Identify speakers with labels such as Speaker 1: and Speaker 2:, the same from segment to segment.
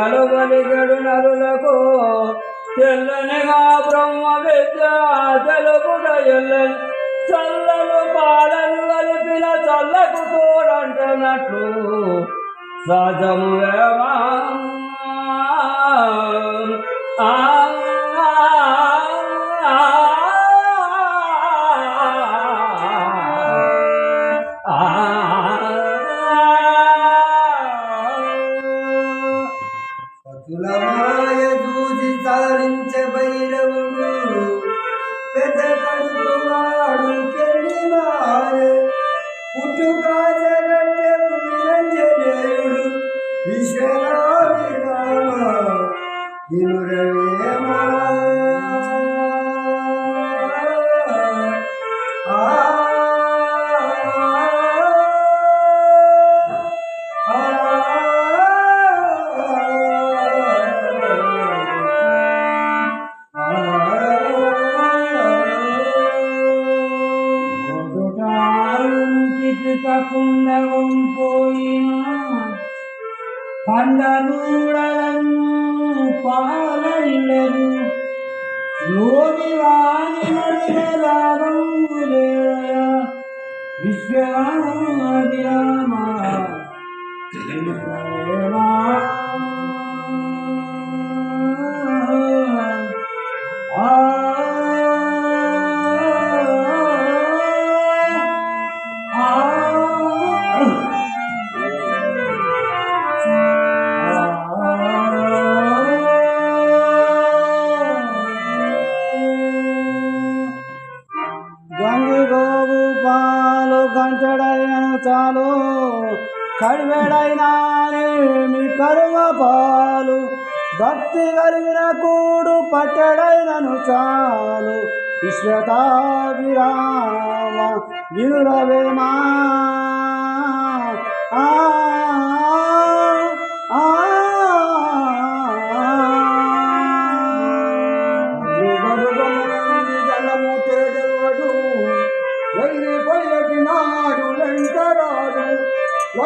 Speaker 1: కళ్ళలు బలిగడు నరులకు తెల్లనిగా బ్రహ్మ విద్య తెలుపుట ఎల్లని. చల్లను పాలను కలిపిన చల్లకు తోడంటున్నట్లు సజము
Speaker 2: వేమా సారించే భైరవుడు. పెద్ద కడుపువాడు పెళ్ళి వారు. పుట్టుక జగట్టె నిరంజనేయుడు. విశ్వనాభిరామ వినురవేమా
Speaker 1: உண்டவும் போயினான் பண்டனூடலನ್ನು ಪಾಲನಿಡಲು ಯೋಗಿವಾದಿ ನಡೆದಾಗುವುದೇ ವಿಶ್ವವಾಗಿಯ కడివేడైనానేమి మీ కరువ పాలు భక్తి కలిగిన కూడు పట్టడైనను చాలు. విశ్వతాభిరామ వినురవేమా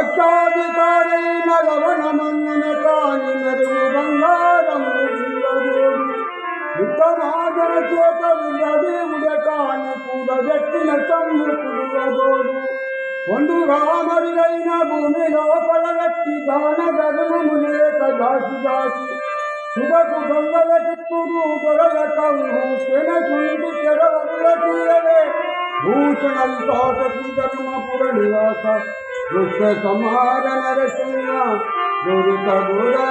Speaker 2: లక్షాధికారి నలవనమన్నన కాని మరుగు బంగారము విల్లబోడు చేత విల్లదేవుడ కాని కూడబెట్టిన తమ్ముకుడుగబోడు కొండు రామరిగైన భూమి లోపల వ్యక్తి దాన గగనము లేక దాచి దాచి శుభకు దొంగల చిత్తుడు దొరల కన్ను తెనచుండి తెరవరుల తీయవే భూషణల్ తోటకి ధర్మపుర నివాస దుష్ట సమార నరసింహ దురిత గురా